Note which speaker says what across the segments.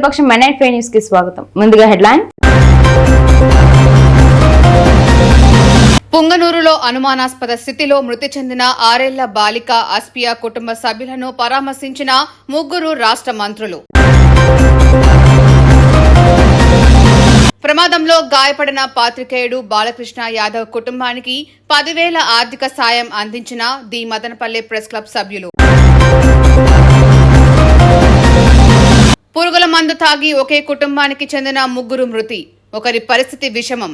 Speaker 1: ప్రతిపక్షం మెనైట్ ఫే న్యూస్కి స్వాగతం. ముందుగా హెడ్లైన్.
Speaker 2: పుంగనూరులో అనుమానాస్పద స్థితిలో మృతి చెందిన ఆరేళ్ళ బాలిక అస్పియా కుటుంబ సభ్యులను పరామర్శించిన ముగ్గురు రాష్ట్ర మంత్రులు. ప్రమాదంలో గాయపడిన పాత్రికేయుడు బాలకృష్ణ యాదవ్ కుటుంబానికి పదివేల ఆర్థిక సాయం అందించిన ది మదనపల్లె ప్రెస్ క్లబ్ సభ్యులు. పురుగుల మందు తాగి ఒకే కుటుంబానికి చెందిన ముగ్గురు మృతి. ఒకరి పరిస్థితి విషమం.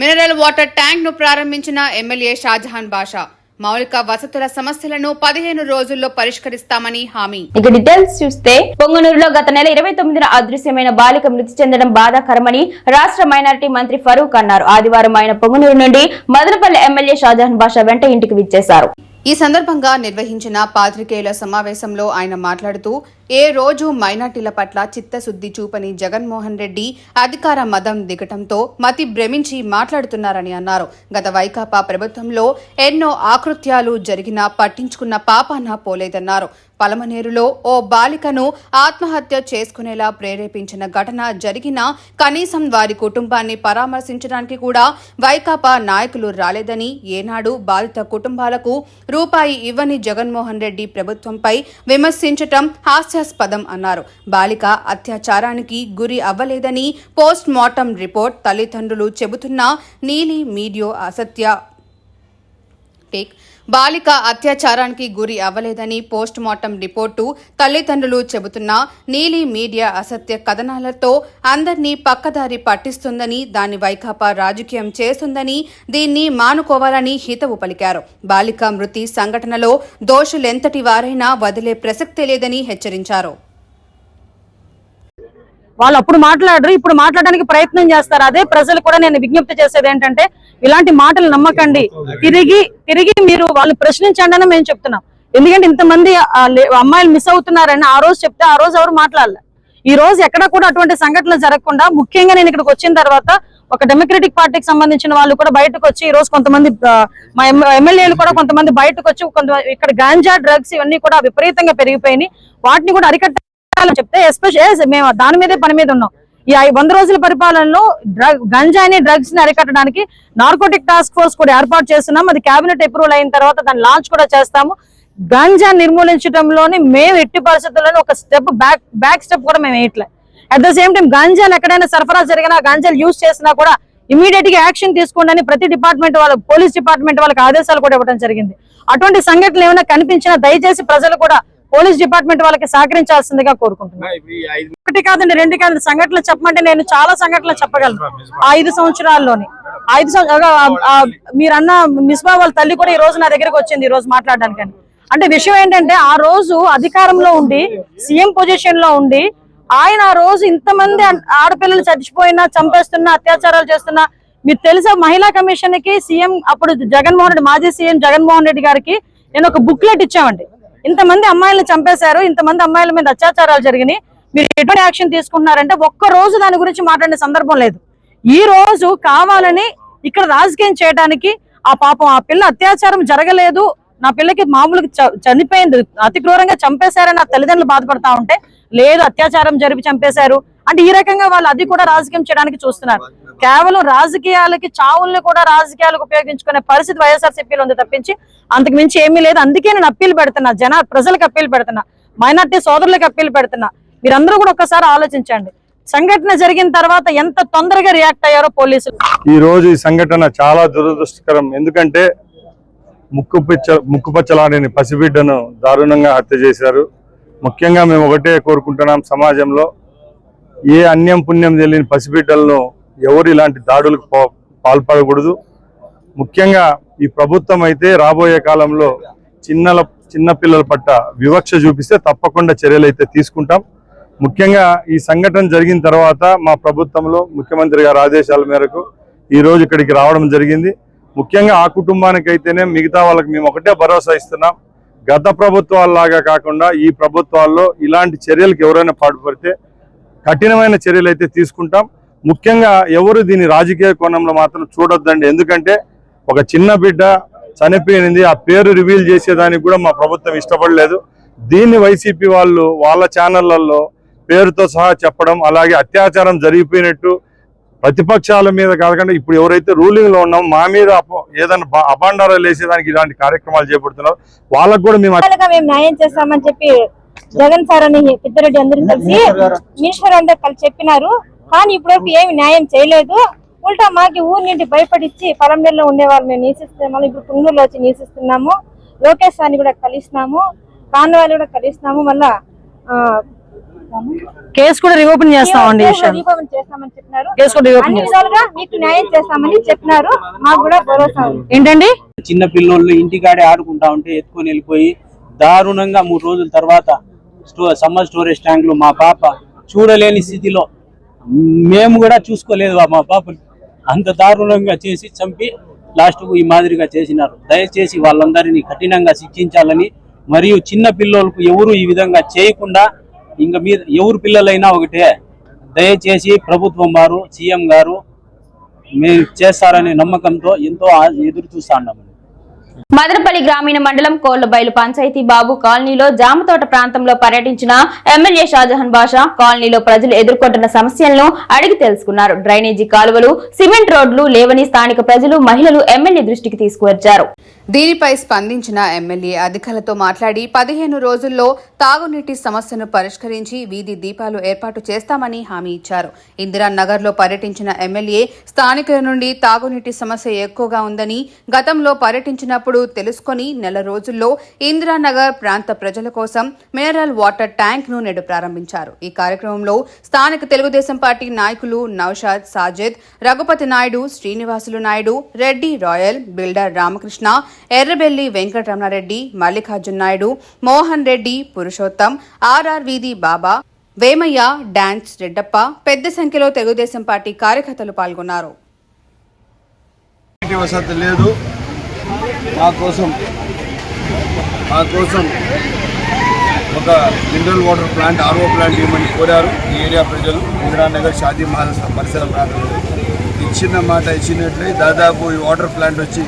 Speaker 2: మినరల్ వాటర్ ట్యాంక్ను ప్రారంభించిన ఎమ్మెల్యే షాజహాన్ బాషా మౌలిక వసతుల సమస్యలను పదిహేను రోజుల్లో పరిష్కరిస్తామని హామీ.
Speaker 1: ఇక డీటెయిల్స్ చూస్తే పొంగనూరులో గత నెల ఇరవై తొమ్మిదిన అదృశ్యమైన బాలిక మృతి చెందడం బాధాకరమని రాష్ట్ర మైనారిటీ మంత్రి ఫరూక్ అన్నారు. ఆదివారం ఆయన పొంగనూరు నుండి మదనపల్లి ఎమ్మెల్యే షాజహాన్ బాషా వెంట ఇంటికి విచ్చేశారు.
Speaker 2: ఈ సందర్భంగా నిర్వహించిన పాత్రికేయుల సమావేశంలో ఆయన మాట్లాడుతూ ఏ రోజు మైనార్టీల పట్ల చిత్తశుద్ది చూపని జగన్మోహన్ రెడ్డి అధికార మదం దిగటంతో మతి భ్రమించి మాట్లాడుతున్నారని అన్నారు. గత వైకాపా ప్రభుత్వంలో ఎన్నో ఆకృత్యాలు జరిగినా పట్టించుకున్న పాపాన పోలేదన్నారు. పలమనేరులో ఓ బాలికను ఆత్మహత్య చేసుకునేలా ప్రేరేపించిన ఘటన జరిగినా కనీసం వారి కుటుంబాన్ని పరామర్శించడానికి కూడా వైకాపా నాయకులు రాలేదని ఏనాడు బాధిత కుటుంబాలకు రూపాయి ఇవ్వని జగన్మోహన్ రెడ్డి ప్రభుత్వంపై విమర్శించటం హాస్యాస్పదం అన్నారు. బాలిక అత్యాచారానికి గురి అవ్వలేదని పోస్ట్ మార్టం రిపోర్ట్ తల్లిదండ్రులు చెబుతున్నా నీలి మీడియో అసత్య టేక్ బాలిక అత్యాచారానికి గురి అవ్వలేదని పోస్ట్ మార్టం రిపోర్టు తల్లిదండ్రులు చెబుతున్న నీలి మీడియా అసత్య కథనాలతో అందర్నీ పక్కదారి పట్టిస్తుందని దాన్ని వైకాపా రాజకీయం చేస్తుందని దీన్ని మానుకోవాలని హితవు పలికారు. బాలిక మృతి సంఘటనలో దోషులెంతటి వారైనా వదిలే ప్రసక్తే లేదని హెచ్చరించారు.
Speaker 3: వాళ్ళు అప్పుడు మాట్లాడరు ఇప్పుడు మాట్లాడడానికి ప్రయత్నం చేస్తారు. అదే ప్రజలు కూడా నేను విజ్ఞప్తి చేసేది ఏంటంటే ఇలాంటి మాటలు నమ్మకండి. తిరిగి తిరిగి మీరు వాళ్ళు ప్రశ్నించండి అని మేము చెప్తున్నాం. ఎందుకంటే ఇంతమంది అమ్మాయిలు మిస్ అవుతున్నారని ఆ రోజు చెప్తే ఆ రోజు ఎవరు మాట్లాడలే. ఈ రోజు ఎక్కడ కూడా అటువంటి సంఘటనలు జరగకుండా ముఖ్యంగా నేను ఇక్కడికి వచ్చిన తర్వాత ఒక డెమోక్రటిక్ పార్టీకి సంబంధించిన వాళ్ళు కూడా బయటకు వచ్చి ఈ రోజు కొంతమంది మా ఎమ్మెల్యేలు కూడా కొంతమంది బయటకు వచ్చి కొంత ఇక్కడ గాంజా డ్రగ్స్ ఇవన్నీ కూడా విపరీతంగా పెరిగిపోయినాయి. వాటిని కూడా అరికట్ట అని చెప్తే ఎస్పెషల్ మేము దాని మీదే పని మీద ఉన్నాం. ఈ వంద రోజుల పరిపాలనలో డ్రగ్ గంజాయిని డ్రగ్స్ని అరికట్టడానికి నార్కోటిక్ టాస్క్ ఫోర్స్ కూడా ఏర్పాటు చేస్తున్నాం. అది కేబినెట్ అప్రూవల్ అయిన తర్వాత దాన్ని లాంచ్ కూడా చేస్తాము. గంజా నిర్మూలించడంలోని మేము ఎట్టి పరిస్థితుల్లోనే ఒక స్టెప్ బ్యాక్ బ్యాక్ స్టెప్ కూడా మేము వేయట్లే. అట్ ద సేమ్ టైం గంజాలు ఎక్కడైనా సరఫరా జరిగినా గంజాలు యూజ్ చేసినా కూడా ఇమీడియట్గా యాక్షన్ తీసుకోండి ప్రతి డిపార్ట్మెంట్ వాళ్ళు పోలీస్ డిపార్ట్మెంట్ వాళ్ళకి ఆదేశాలు కూడా ఇవ్వడం జరిగింది. అటువంటి సంఘటనలు ఏమైనా కనిపించినా దయచేసి ప్రజలు కూడా పోలీస్ డిపార్ట్మెంట్ వాళ్ళకి సహకరించాల్సిందిగా కోరుకుంటున్నాను. ఒకటి కాదండి రెండు కాదండి సంఘటనలు చెప్పమంటే నేను చాలా సంఘటనలు చెప్పగలను. ఆ ఐదు సంవత్సరాల్లోని. ఐదు మీరన్న మిస్బా వాళ్ళ తల్లి కూడా ఈ రోజు నా దగ్గరికి వచ్చింది ఈ రోజు మాట్లాడడానికి అంటే విషయం ఏంటంటే ఆ రోజు అధికారంలో ఉండి సీఎం పొజిషన్లో ఉండి ఆయన ఆ రోజు ఇంతమంది ఆడపిల్లలు చచ్చిపోయినా చంపేస్తున్నా అత్యాచారాలు చేస్తున్నా మీరు తెలుసా మహిళా కమిషన్కి సీఎం అప్పుడు జగన్మోహన్ రెడ్డి మాజీ సీఎం జగన్మోహన్ రెడ్డి గారికి నేను ఒక బుక్లెట్ ఇచ్చామండి. ఇంతమంది అమ్మాయిలను చంపేశారు ఇంతమంది అమ్మాయిల మీద అత్యాచారాలు జరిగినాయి. మీరు ఎటువంటి యాక్షన్ తీసుకుంటున్నారంటే ఒక్క రోజు దాని గురించి మాట్లాడే సందర్భం లేదు. ఈ రోజు కావాలని ఇక్కడ రాజకీయం చేయడానికి ఆ పాపం ఆ పిల్ల అత్యాచారం జరగలేదు. నా పిల్లకి మామూలుగా చ- చనిపోయింది అతి క్రూరంగా చంపేశారని నా తల్లిదండ్రులు బాధపడతా ఉంటే లేదు అత్యాచారం జరిపి చంపేశారు. అంటే ఈ రకంగా వాళ్ళు అది కూడా రాజకీయం చేయడానికి చూస్తున్నారు. కేవలం రాజకీయాలకి చావుల్ని కూడా రాజకీయాలకు ఉపయోగించుకునే పరిస్థితి వైఎస్ఆర్సీపీలో ఉంది తప్పించి అంతకు మించి ఏమీ లేదు. అందుకే నేను అప్పీలు పెడుతున్నా జన ప్రజలకు అప్పీలు పెడుతున్నా మైనార్టీ సోదరులకు అప్పీలు పెడుతున్నా. మీరందరూ కూడా ఒకసారి ఆలోచించండి. సంఘటన జరిగిన తర్వాత ఎంత తొందరగా రియాక్ట్ అయ్యారో పోలీసులు.
Speaker 4: ఈ రోజు ఈ సంఘటన చాలా దురదృష్టకరం. ఎందుకంటే ముక్కు పిచ్చ ముక్కు పసిబిడ్డను దారుణంగా హత్య చేశారు. ముఖ్యంగా మేము ఒకటే కోరుకుంటున్నాం సమాజంలో. ఏ అన్యం పుణ్యం తెలియని పసిబిడ్డలను ఎవరు ఇలాంటి దాడులకు పాల్పడకూడదు. ముఖ్యంగా ఈ ప్రభుత్వం అయితే రాబోయే కాలంలో చిన్నల చిన్నపిల్లల పట్ల వివక్ష చూపిస్తే తప్పకుండా చర్యలు అయితే తీసుకుంటాం. ముఖ్యంగా ఈ సంఘటన జరిగిన తర్వాత మా ప్రభుత్వంలో ముఖ్యమంత్రి గారి ఆదేశాల మేరకు ఈ రోజు ఇక్కడికి రావడం జరిగింది. ముఖ్యంగా ఆ కుటుంబానికి అయితేనే మిగతా వాళ్ళకి మేము ఒకటే భరోసా ఇస్తున్నాం. గత ప్రభుత్వాల్లాగా కాకుండా ఈ ప్రభుత్వాల్లో ఇలాంటి చర్యలకు ఎవరైనా పాటుపడితే కఠినమైన చర్యలు అయితే తీసుకుంటాం. ముఖ్యంగా ఎవరు దీని రాజకీయ కోణంలో మాత్రం చూడొద్దండి. ఎందుకంటే ఒక చిన్న బిడ్డ చనిపోయింది ఆ పేరు రివీల్ చేసేదానికి కూడా మా ప్రభుత్వం ఇష్టపడలేదు. దీన్ని వైసీపీ వాళ్ళు వాళ్ళ ఛానళ్ళలో పేరుతో సహా చెప్పడం అలాగే అత్యాచారం జరిగిపోయినట్టు ప్రతిపక్షాల మీద కాకుండా ఇప్పుడు ఎవరైతే రూలింగ్లో ఉన్నాం మా మీద ఏదైనా అభాండారాలు వేసేదానికి ఇలాంటి కార్యక్రమాలు చేపడుతున్నారు. వాళ్ళకు కూడా మేము
Speaker 5: న్యాయం చేస్తామని చెప్పి జగన్ సార్ అని పెద్దరెడ్డి అందరూ కలిసి మినిస్టర్ అందరు కలిసి చెప్పినారు. కానీ ఇప్పటివరకు ఏమి న్యాయం చేయలేదు. ఉల్టా మాకి ఊరి నుండి భయపడిచ్చి పొలంనేరులో ఉండే వాళ్ళు మేము నివసిస్తున్నాము ఇప్పుడు పుంగూరులో వచ్చి నివసిస్తున్నాము లోకేష్ సార్ని కూడా కలిసినాము. కాన్వాళ్ళు కూడా కలిసినాము. మళ్ళా
Speaker 3: కేసు కూడా రీఓపెన్ చేస్తామండి
Speaker 5: చేస్తామని చెప్పినారు.
Speaker 3: కేసు కూడా
Speaker 5: విధాలుగా మీకు న్యాయం చేస్తామని చెప్పినారు. మాకు కూడా భరోసా ఉంది.
Speaker 3: ఏంటండి?
Speaker 6: చిన్న పిల్లోళ్ళు ఇంటికాడే ఆడుకుంటా ఉంటే ఎత్తుకొని వెళ్ళిపోయి దారుణంగా మూడు రోజుల తర్వాత సమ్మర్ స్టోరేజ్ ట్యాంక్లో మా పాప చూడలేని స్థితిలో మేము కూడా చూసుకోలేదు మా పాపని అంత దారుణంగా చేసి చంపి లాస్ట్ ఈ మాదిరిగా చేసినారు. దయచేసి వాళ్ళందరినీ కఠినంగా శిక్షించాలని మరియు చిన్న పిల్లోలకు ఎవరు ఈ విధంగా చేయకుండా ఇంకా మీద ఎవరు పిల్లలైనా ఒకటే దయచేసి ప్రభుత్వం వారు సీఎం గారు మేము చేస్తారనే నమ్మకంతో ఎంతో ఎదురు చూస్తా ఉన్నాము
Speaker 1: మదనపల్లి గ్రామీణ మండలం కోళ్ళబైలు పంచాయతీ బాబు కాలనీలో జామతోట ప్రాంతంలో పర్యటించిన ఎమ్మెల్యే షాజహాన్ బాషా కాలనీలో ప్రజలు ఎదుర్కొంటున్న సమస్యలను అడిగి తెలుసుకున్నారు. డ్రైనేజీ కాలువలు సిమెంట్ రోడ్లు లేవని స్థానిక ప్రజలు మహిళలు ఎమ్మెల్యే దృష్టికి తీసుకువచ్చారు.
Speaker 2: దీనిపై స్పందించిన ఎమ్మెల్యే అధికారులతో మాట్లాడి పదిహేను రోజుల్లో తాగునీటి సమస్యను పరిష్కరించి వీధి దీపాలు ఏర్పాటు చేస్తామని హామీ ఇచ్చారు. ఇందిరానగర్లో పర్యటించిన ఎమ్మెల్యే స్థానికుల నుండి తాగునీటి సమస్య ఎక్కువగా ఉందని గతంలో పర్యటించినప్పుడు తెలుసుకొని నెల రోజుల్లో ఇందిరానగర్ ప్రాంత ప్రజల కోసం మినరల్ వాటర్ ట్యాంక్ను నేడు ప్రారంభించారు. ఈ కార్యక్రమంలో స్థానిక తెలుగుదేశం పార్టీ నాయకులు Naushad Sajid Raghupathi Naidu Srinivasulu Naidu Reddy royal builder Ramakrishna Errabelli Venkataramanareddy Mallikarjun Naidu Mohan Reddy Purushottam RR వీధి బాబా వేమయ్య డాన్స్ రెడ్డప్ప పెద్ద సంఖ్యలో తెలుగుదేశం పార్టీ కార్యకర్తలు పాల్గొన్నారు.
Speaker 7: వసతి లేదు. మా కోసం మా కోసం ఒక mineral water plant RO plant ఇవ్వమని కోరారు ఈ ఏరియా ప్రజలు. ఇందిరానగర్ షాదీ మహల్ పరిసర ప్రాంతంలో. ఇచ్చిన మాట ఇచ్చినట్లే దాదాపు ఈ వాటర్ ప్లాంట్ వచ్చి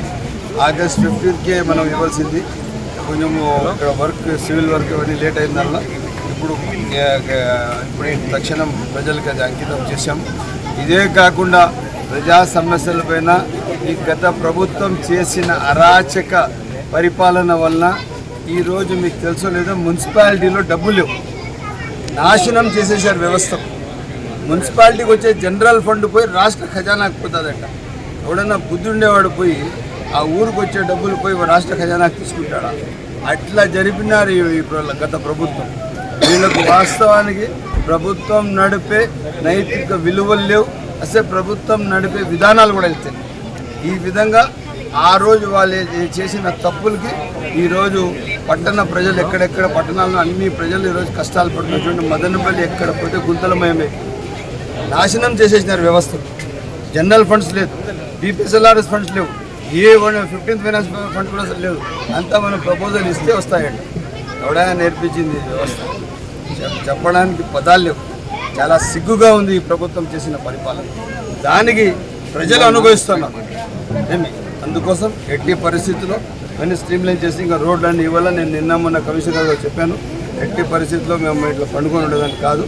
Speaker 7: ఆగస్ట్ ఫిఫ్టీన్కే మనం ఇవ్వాల్సింది. కొంచెం ఇక్కడ వర్క్ సివిల్ వర్క్ అవన్నీ లేట్ అయిందల్ల ఇప్పుడు ఇప్పుడే తక్షణం ప్రజలకు అది అంకితం చేశాం. ఇదే కాకుండా ప్రజా సమస్యలపైన ఈ గత ప్రభుత్వం చేసిన అరాచక పరిపాలన వలన ఈరోజు మీకు తెలుసో లేదో మున్సిపాలిటీలో డబ్బులు లేవు. నాశనం చేసేసారు వ్యవస్థ. మున్సిపాలిటీకి వచ్చే జనరల్ ఫండ్ పోయి రాష్ట్ర ఖజానాకు పోతుందట. ఎవడన్నా బుద్ధుండేవాడు పోయి ఆ ఊరికి వచ్చే డబ్బులు పోయి రాష్ట్ర ఖజానాకు తీసుకుంటాడా? అట్లా జరిపినారు ఈ- గత ప్రభుత్వం. వీళ్ళకు వాస్తవానికి ప్రభుత్వం నడిపే నైతిక విలువలు లేవు. అసలు ప్రభుత్వం నడిపే విధానాలు కూడా వెళ్తాయి ఈ విధంగా ఆ రోజు వాళ్ళు చేసిన తప్పులకి ఈరోజు పట్టణ ప్రజలు ఎక్కడెక్కడ పట్టణాల్లో అన్ని ప్రజలు ఈరోజు కష్టాలు పడుతున్నటువంటి మదనపల్లి ఎక్కడ పోతే గుంతలమయమే. నాశనం చేసేసినారు వ్యవస్థ. జనరల్ ఫండ్స్ లేదు. బీపీఎస్ఎల్ఆర్ఎస్ ఫండ్స్ లేవు. ఏ వన్ ఫిఫ్టీన్త్ ఫైనాన్స్ ఫండ్ కూడా అసలు లేవు. అంతా మనం ప్రపోజల్ ఇస్తే వస్తాయండి. ఎవడైనా నేర్పించింది వ్యవస్థ. చెప్పడానికి పదాలు లేవు. చాలా సిగ్గుగా ఉంది ఈ ప్రభుత్వం చేసిన పరిపాలన. దానికి ప్రజలు అనుభవిస్తున్నారు అందుకోసం ఎట్టి పరిస్థితుల్లో అన్ని స్ట్రీమ్లైన్ చేసి ఇంకా రోడ్లన్నీ ఇవ్వాలని నేను నిన్న మొన్న కమిషనర్ గారు చెప్పాను. ఎట్టి పరిస్థితుల్లో మేము ఇట్లా పండుకొని ఉండేదాన్ని కాదు.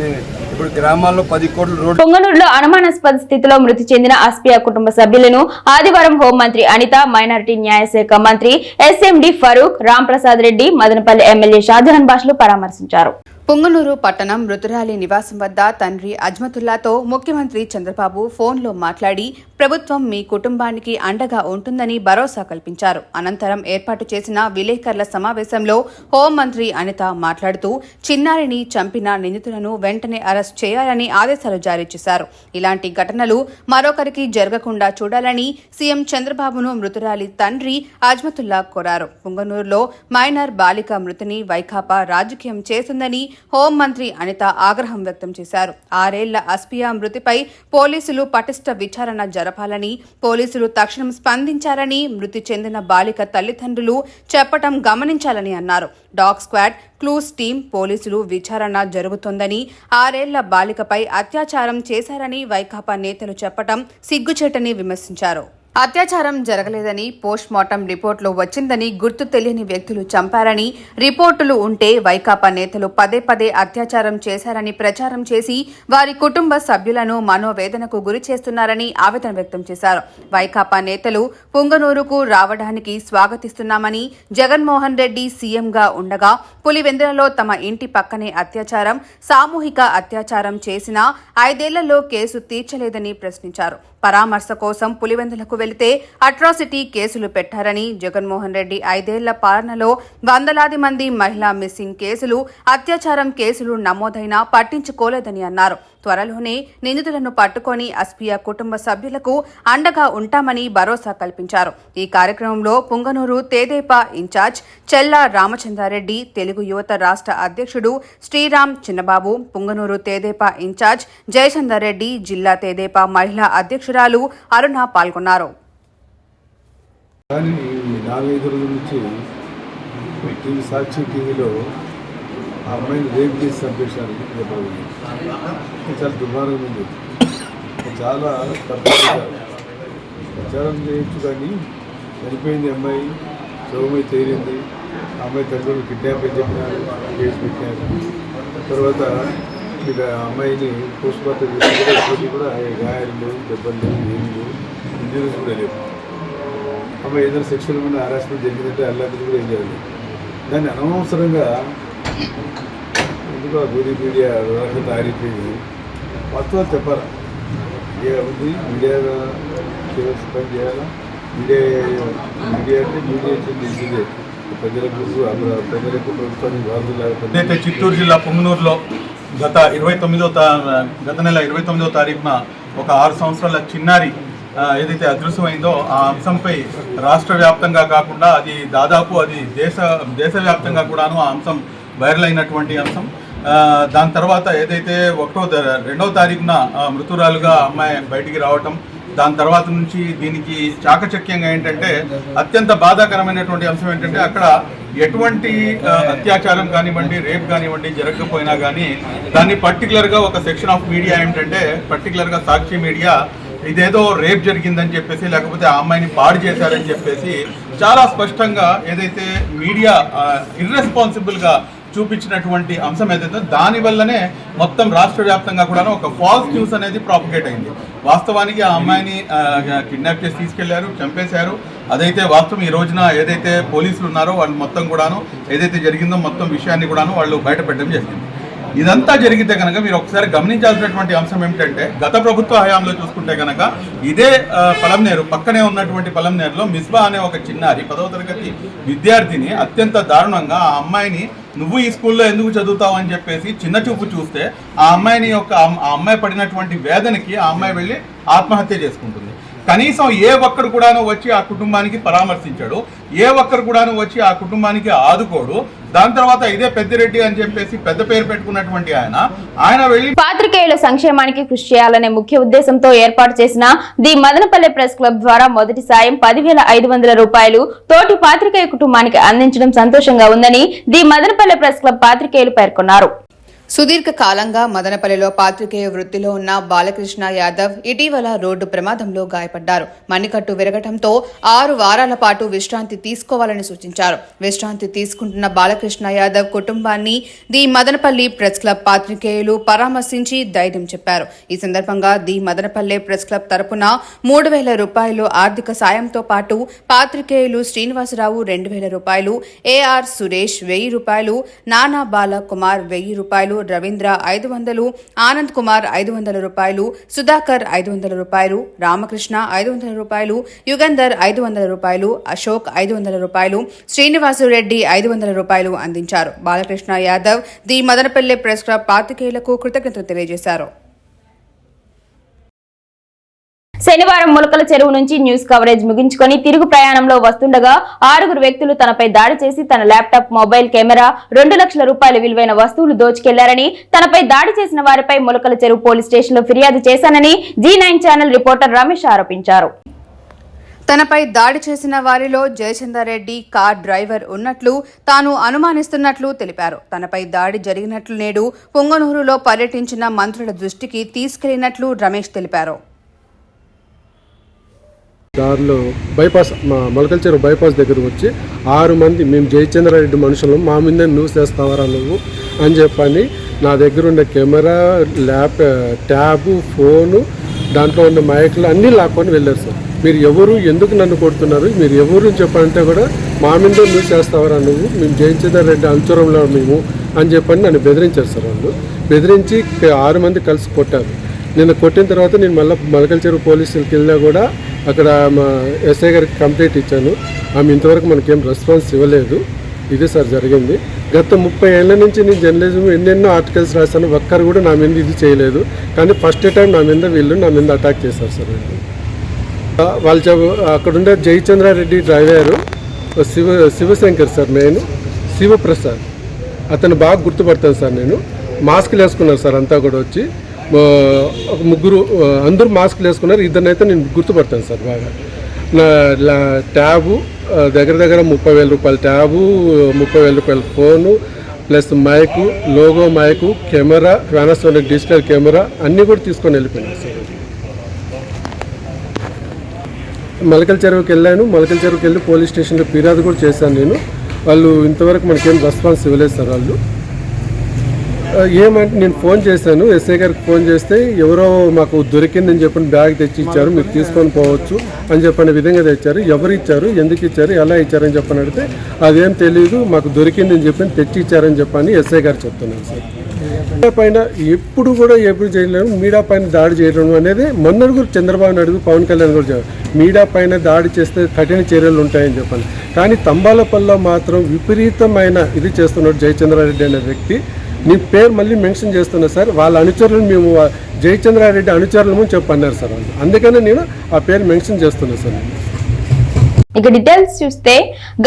Speaker 7: నేను ఇప్పుడు గ్రామాల్లో పది కోట్ల రోడ్లు
Speaker 1: పొంగనూరులో అనుమానాస్పద స్థితిలో మృతి చెందిన అస్పియా కుటుంబ సభ్యులను ఆదివారం హోంమంత్రి అనిత మైనారిటీ న్యాయశాఖ మంత్రి S M D Farooq Ramprasad Reddy Madanapalli MLA Shahjahan భాషలు పరామర్శించారు.
Speaker 2: పొంగనూరు పట్టణం మృతురాలి నివాసం వద్ద తండ్రి అజ్మతుల్లాతో ముఖ్యమంత్రి చంద్రబాబు ఫోన్లో మాట్లాడి ప్రభుత్వం మీ కుటుంబానికి అండగా ఉంటుందని భరోసా కల్పించారు. అనంతరం ఏర్పాటు చేసిన విలేకరుల సమావేశంలో హోంమంత్రి అనిత మాట్లాడుతూ చిన్నారిని చంపిన నిందితులను వెంటనే అరెస్ట్ చేయాలని ఆదేశాలు జారీ చేశారు. ఇలాంటి ఘటనలు మరొకరికి జరగకుండా చూడాలని సీఎం చంద్రబాబును మృతురాలి తండ్రి అజ్మతుల్లా కోరారు. పుంగనూరులో మైనర్ బాలిక మృతిని వైకాపా రాజకీయం చేస్తుందని హోంమంత్రి అనిత ఆగ్రహం వ్యక్తం చేశారు. ఆరేళ్ళ అస్పియా మృతిపై పోలీసులు పటిష్ట విచారణ జరపాలని పోలీసులు తక్షణం స్పందించాలని మృతి చెందిన బాలిక తల్లిదండ్రులు చెప్పటం గమనించాలని అన్నారు. డాగ్ స్క్వాడ్ క్లూస్ టీం పోలీసులు విచారణ జరుగుతోందని ఆరేళ్ళ బాలికపై అత్యాచారం చేశారని వైకాపా నేతలు చెప్పటం సిగ్గుచేటని విమర్శించారు. అత్యాచారం జరగలేదని పోస్ట్మార్టం రిపోర్టులో వచ్చిందని గుర్తు తెలియని వ్యక్తులు చంపారని రిపోర్టులు ఉంటే వైకాపా నేతలు పదే పదే అత్యాచారం చేశారని ప్రచారం చేసి వారి కుటుంబ సభ్యులను మనోవేదనకు గురి చేస్తున్నారని ఆవేదన వ్యక్తం చేశారు. వైకాపా నేతలు పుంగనూరుకు రావడానికి స్వాగతిస్తున్నామని జగన్మోహన్ రెడ్డి సీఎంగా ఉండగా పులివెందులలో తమ ఇంటి పక్కనే అత్యాచారం సామూహిక అత్యాచారం చేసినా ఐదేళ్ళలో కేసు తీర్చలేదని ప్రశ్నించారు. పరామర్శ కోసం పులివెందులకు వెళితే అట్రాసిటీ కేసులు పెట్టారని జగన్మోహన్ రెడ్డి ఐదేళ్ళ పాలనలో వందలాది మంది మహిళా మిస్సింగ్ కేసులు అత్యాచారం కేసులు నమోదైనా పట్టించుకోలేదని అన్నారు. త్వరలోనే నిందితులను పట్టుకొని అస్పియా కుటుంబ సభ్యులకు అండగా ఉంటామని భరోసా కల్పించారు. ఈ కార్యక్రమంలో పుంగనూరు తేదేపా ఇన్ఛార్జ్ చెల్లా రామచంద్రారెడ్డి తెలుగు యువత రాష్ట్ర అధ్యక్షుడు శ్రీరామ్ చిన్నబాబు పుంగనూరు తేదేపా ఇన్ఛార్జ్ జయచందర్ రెడ్డి జిల్లా తేదేపా మహిళా అధ్యక్షురాలు అరుణ పాల్గొన్నారు.
Speaker 7: కానీ నాలుగైదు రోజుల నుంచి టీవీ సాక్షి టీవీలో ఆ అమ్మాయిని రేప్ చేసి చంపేశారు ఇది చాలా దుర్మార్గం ఉంది. చాలా ప్రచారం చేయొచ్చు కానీ చనిపోయింది అమ్మాయి శవమై తేలింది. ఆ అమ్మాయి తల్లిదండ్రులు కిడ్నాప్ అని చెప్పినారు కేసు పెట్టినారు. తర్వాత ఇక ఆ అమ్మాయిని పోస్ట్ మార్టం చేసి కూడా గాయాలు దెబ్బలు ఏమి ఇంజరీస్ కూడా లేవు. అమ్మాయి ఏదైనా సెక్షువల్ మీద హరాస్మెంట్ జరిగిందంటే అల్లాంటిది కూడా ఏం జరిగింది దాన్ని అనవసరంగా ఎందుకో ఆ గోరీ మీడియా వ్యవహారం తయారైపోయింది వాస్తవాలు చెప్పాలి? మీడియా ఉంది మీడియా పని చేయాలా? మీడియా మీడియా అంటే మీడియా ఇదే ప్రజలకు ప్రజలకు ప్రభుత్వానికి వారధులాగా లేకపోతే
Speaker 8: చిత్తూరు జిల్లా పొంగనూరులో గత ఇరవై తొమ్మిదో గత నెల ఇరవై తొమ్మిదో తారీఖున ఒక ఆరు సంవత్సరాల చిన్నారి ఏదైతే అదృశ్యమైందో ఆ అంశంపై రాష్ట్ర వ్యాప్తంగా కాకుండా అది దాదాపు అది దేశ దేశవ్యాప్తంగా కూడాను ఆ అంశం వైరల్ అయినటువంటి అంశం. దాని తర్వాత ఏదైతే ఒకటో రెండవ తారీఖున మృతురాలుగా అమ్మాయి బయటికి రావటం దాని తర్వాత నుంచి దీనికి చాకచక్యంగా ఏంటంటే అత్యంత బాధాకరమైనటువంటి అంశం ఏంటంటే అక్కడ ఎటువంటి అత్యాచారం కానివ్వండి రేప్ కానివ్వండి జరగకపోయినా కానీ దాన్ని పర్టికులర్గా ఒక సెక్షన్ ఆఫ్ మీడియా ఏంటంటే పర్టికులర్గా సాక్షి మీడియా ఇదేదో రేప్ జరిగిందని చెప్పేసి లేకపోతే ఆ అమ్మాయిని పాడు చేశారని చెప్పేసి చాలా స్పష్టంగా ఏదైతే మీడియా ఇర్రెస్పాన్సిబుల్గా చూపించినటువంటి అంశం ఏదైతే దాని వల్లనే మొత్తం రాష్ట్ర వ్యాప్తంగా కూడా ఒక ఫాల్స్ న్యూస్ అనేది ప్రాపగేట్ అయింది. వాస్తవానికి ఆ అమ్మాయిని కిడ్నాప్ చేసి తీసుకెళ్ళారు చంపేశారు. అదైతే వాస్తవం ఈ రోజున ఏదైతే పోలీసులు ఉన్నారో వాళ్ళు మొత్తం కూడాను ఏదైతే జరిగిందో మొత్తం విషయాన్ని కూడాను వాళ్ళు బయటపెట్టడం జరిగింది. ఇదంతా జరిగితే కనుక మీరు ఒకసారి గమనించాల్సినటువంటి అంశం ఏమిటంటే గత ప్రభుత్వ హయాంలో చూసుకుంటే కనుక ఇదే పలంనేరు పక్కనే ఉన్నటువంటి పలంనేరులో మిస్బా అనే ఒక చిన్నారి పదవ తరగతి విద్యార్థిని అత్యంత దారుణంగా ఆ అమ్మాయిని నువ్వు ఈ స్కూల్లో ఎందుకు చదువుతావు అని చెప్పేసి చిన్న చూపు చూస్తే ఆ అమ్మాయిని యొక్క ఆ అమ్మాయి పడినటువంటి వేదనకి ఆ అమ్మాయి వెళ్ళి ఆత్మహత్య చేసుకుంటుంది. కనీసం ఏ ఒక్కరు కూడాను వచ్చి ఆ కుటుంబానికి పరామర్శించాడు ఏ ఒక్కరు కూడాను వచ్చి ఆ కుటుంబానికి ఆదుకోడు. దాని తర్వాత ఇదే పెద్దిరెడ్డి అని చెప్పేసి పెద్ద పేరు పెట్టుకున్నటువంటి ఆయన. ఆయన వెళ్ళి
Speaker 1: పాత్రికేయుల సంక్షేమానికి కృషి చేయాలనే ముఖ్య ఉద్దేశంతో ఏర్పాటు చేసిన ది మదనపల్లె ప్రెస్ క్లబ్ ద్వారా మొదటి సాయం పదివేల ఐదు వందల రూపాయలు తోటి పాత్రికేయ కుటుంబానికి అందించడం సంతోషంగా ఉందని ది మదనపల్లె ప్రెస్ క్లబ్ పాత్రికేయులు పేర్కొన్నారు.
Speaker 2: సుదీర్ఘకాలంగా మదనపల్లిలో పాత్రికేయ వృత్తిలో ఉన్న బాలకృష్ణ యాదవ్ ఇటీవల రోడ్డు ప్రమాదంలో గాయపడ్డారు. మణికట్టు విరగటంతో ఆరు వారాల పాటు విశ్రాంతి తీసుకోవాలని సూచించారు. విశ్రాంతి తీసుకుంటున్న బాలకృష్ణ యాదవ్ కుటుంబాన్ని ది మదనపల్లి ప్రెస్ క్లబ్ పాత్రికేయులు పరామర్శించి ధైర్యం చెప్పారు. ఈ సందర్భంగా ది మదనపల్లె ప్రెస్ క్లబ్ తరపున మూడు వేల రూపాయలు ఆర్థిక సాయంతో పాటు పాత్రికేయులు శ్రీనివాసరావు రెండు వేల రూపాయలు ఏఆర్ సురేష్ వెయ్యి రూపాయలు నానా బాల కుమార్ వెయ్యి రూపాయలు రవీంద్ర ఐదు వందలు ఆనంద్ కుమార్ ఐదు వందల రూపాయలు సుధాకర్ ఐదు వందల రూపాయలు రామకృష్ణ ఐదు వందల రూపాయలు యుగంధర్ ఐదు వందల రూపాయలు అశోక్ ఐదు వందల రూపాయలు శ్రీనివాసురెడ్డి ఐదు వందల రూపాయలు అందించారు. Balakrishna Yadav the Madanapalle press club పాతికేయులకు కృతజ్ఞతలు తెలియజేశారు.
Speaker 1: శనివారం ములకల చెరువు నుంచి న్యూస్ కవరేజ్ ముగించుకొని తిరుగు ప్రయాణంలో వస్తుండగా ఆరుగురు వ్యక్తులు తనపై దాడి చేసి తన ల్యాప్టాప్ మొబైల్ కెమెరా రెండు లక్షల రూపాయల విలువైన వస్తువులు దోచుకెళ్ళారని తనపై దాడి చేసిన వారిపై ములకల చెరువు పోలీస్ స్టేషన్లో ఫిర్యాదు చేశానని Zee nine channel reporter Ramesh ఆరోపించారు.
Speaker 2: తనపై దాడి చేసిన వారిలో జయచందర్ రెడ్డి కార్ డ్రైవర్ ఉన్నట్లు తాను అనుమానిస్తున్నట్లు తెలిపారు. తనపై దాడి జరిగినట్లు నేడు పొంగనూరులో పర్యటించిన మంత్రుల దృష్టికి తీసుకెళ్ళినట్లు రమేష్ తెలిపారు.
Speaker 9: దారిలో బైపాస్ మా మొలకల్చెరు బైపాస్ దగ్గర వచ్చి ఆరు మంది మేము జయచంద్రారెడ్డి మనుషులు మా మీద నువ్వు చేస్తావరా నువ్వు అని చెప్పని నా దగ్గర ఉన్న కెమెరా ల్యాప్ ట్యాబు ఫోను దాంట్లో ఉన్న మైకులు అన్నీ లాక్కొని వెళ్ళారు సార్. మీరు ఎవరు ఎందుకు నన్ను కొడుతున్నారు మీరు ఎవరు చెప్పాలంటే కూడా మా మీద నువ్వు చేస్తావరా నువ్వు మేము జయచంద్రారెడ్డి అంచురంలో మేము అని చెప్పని నన్ను బెదిరించారు సార్ వాళ్ళు. బెదిరించి ఆరు మంది కలిసి కొట్టారు. నిన్న కొట్టిన తర్వాత నేను మళ్ళీ మలకల చెరువు పోలీసులకి వెళ్ళినా కూడా అక్కడ మా ఎస్ఐ గారికి కంప్లైంట్ ఇచ్చాను. ఆమె ఇంతవరకు మనకేం రెస్పాన్స్ ఇవ్వలేదు. ఇది సార్ జరిగింది. గత ముప్పై ఏళ్ళ నుంచి నేను జర్నలిజం ఎన్నెన్నో ఆర్టికల్స్ రాశాను. ఒక్కరు కూడా నా మీద ఇది చేయలేదు. కానీ ఫస్ట్ టైం నా మీద వీళ్ళు నా మీద అటాక్ చేశారు సార్ వీళ్ళు. వాళ్ళు చెబు అక్కడుండే Jayachandra Reddy driver Shiva Shivashankar sir main Sivaprasad. అతను బాగా గుర్తుపడతాను సార్ నేను. మాస్కులు వేసుకున్నారు సార్ అంతా కూడా వచ్చి. ఒక ముగ్గురు అందరూ మాస్కులు వేసుకున్నారు. ఇద్దరినైతే నేను గుర్తుపడతాను సార్ బాగా. నా ట్యాబు దగ్గర దగ్గర ముప్పై వేల రూపాయల ట్యాబు ముప్పై వేల రూపాయల phone plus mic logo mic camera Panasonic digital camera అన్నీ కూడా తీసుకొని వెళ్ళిపోయినాను సార్. మలకల చెరువుకి వెళ్ళాను. మలకల చెరువుకి వెళ్ళి పోలీస్ స్టేషన్లో ఫిర్యాదు కూడా చేశాను నేను. వాళ్ళు ఇంతవరకు మనకేం రెస్పాన్స్ ఇవ్వలేదు సార్ వాళ్ళు. ఏమంటే నేను ఫోన్ చేశాను. ఎస్ఐ గారికి ఫోన్ చేస్తే ఎవరో మాకు దొరికిందని చెప్పని బ్యాగ్ తెచ్చి ఇచ్చారు మీరు తీసుకొని పోవచ్చు అని చెప్పిన విధంగా తెచ్చారు. ఎవరు ఇచ్చారు? ఎందుకు ఇచ్చారు? ఎలా ఇచ్చారని చెప్పని అడిగితే అదేం తెలియదు మాకు దొరికిందని చెప్పని తెచ్చి ఇచ్చారని చెప్పని ఎస్ఐ గారు చెప్తున్నాను సార్. మీడియా పైన ఎప్పుడు కూడా ఎప్పుడు చేయలేము మీడియా పైన దాడి చేయడం అనేది మొన్న కూడా చంద్రబాబు నాయుడు పవన్ కళ్యాణ్ కూడా మీడియా పైన దాడి చేస్తే కఠిన చర్యలు ఉంటాయని చెప్పాలి కానీ తంబాలపల్లిలో మాత్రం విపరీతమైన ఇది చేస్తున్నాడు జయచంద్రారెడ్డి అనే వ్యక్తి. నీ పేరు మళ్ళీ మెన్షన్ చేస్తున్నా సార్. వాళ్ళ అనుచరులను మేము జయచంద్రారెడ్డి అనుచరులము చెప్పన్నారు సార్. వాళ్ళు అందుకనే నేను ఆ పేరు మెన్షన్ చేస్తున్నా సార్.
Speaker 1: ఇక డీటెయిల్స్ చూస్తే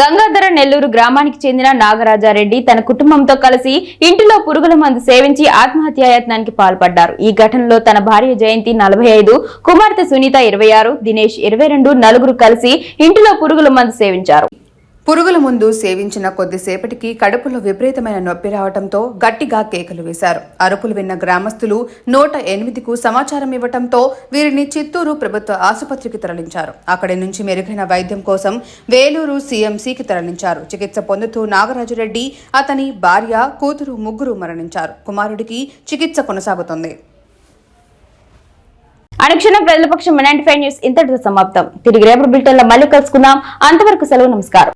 Speaker 1: గంగాధర నెల్లూరు గ్రామానికి చెందిన నాగరాజారెడ్డి తన కుటుంబంతో కలిసి ఇంటిలో పురుగుల మందు సేవించి ఆత్మహత్యాయత్నానికి పాల్పడ్డారు. ఈ ఘటనలో తన భార్య జయంతి నలభై ఐదు కుమార్తె సునీత ఇరవై ఆరు దినేష్ ఇరవై రెండు నలుగురు కలిసి ఇంటిలో పురుగుల మందు సేవించారు.
Speaker 2: పురుగుల ముందు సేవించిన కొద్దిసేపటికి కడుపులో విపరీతమైన నొప్పి రావడంతో గట్టిగా కేకలు వేశారు. అరుపులు విన్న గ్రామస్తులు నూట ఎనిమిదికు సమాచారం ఇవ్వడంతో వీరిని చిత్తూరు ప్రభుత్వ ఆసుపత్రికి తరలించారు. అక్కడి నుంచి మెరుగైన వైద్యం కోసం వేలూరు సీఎంసీకి తరలించారు. చికిత్స పొందుతూ నాగరాజురెడ్డి అతని భార్య కూతురు ముగ్గురు మరణించారు. కుమారుడికి చికిత్స కొనసాగుతోంది.
Speaker 1: అనుక్షణం ప్రజల పక్షం నైన్టీ ఫైవ్ న్యూస్ ఇంతటితో సమాప్తం. తిరిగి రేపు బిల్టన్లో మళ్ళీ కలుసుకుందాం. అంతవరకు సెలవు నమస్కారం.